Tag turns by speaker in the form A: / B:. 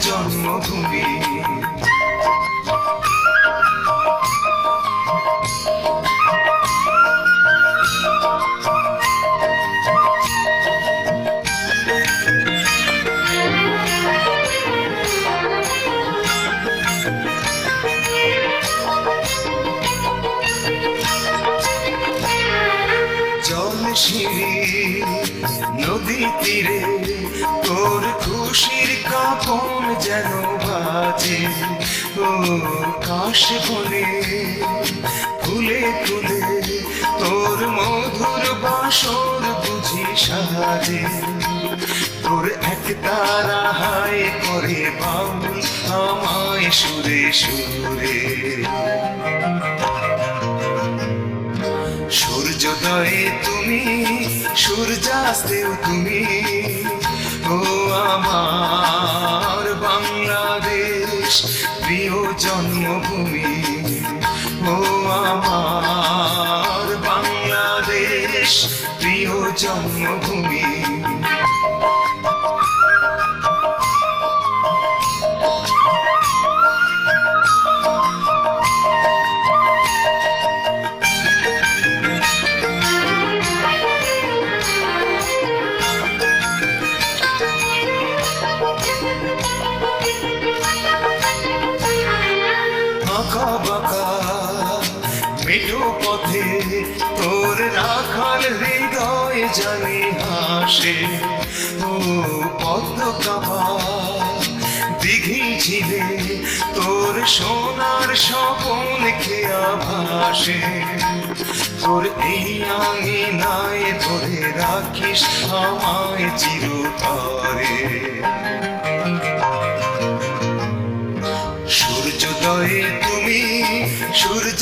A: জন্মভূমি। নদী তীরে কাপন যেন বাজে। ও কাশ বনে, ফুলে ফুলে তোর মধুর বাসর বুঝি সাজে। তোর এক তারা হায় করে বাউল আমায় সুরে সুরে। সূর্যোদয়ে তুমি, সূর্যাস্তেও তুমি ও আমার মেঠো পথে তোর রাখাল হৃদয় জানি হাসে। ও পদ্ম দিঘি ঝিলে তোর সোনার স্বপন খেয়া ভাসে তোর এই আঙিনায় ধরে রাখিস আমায় চিরতরে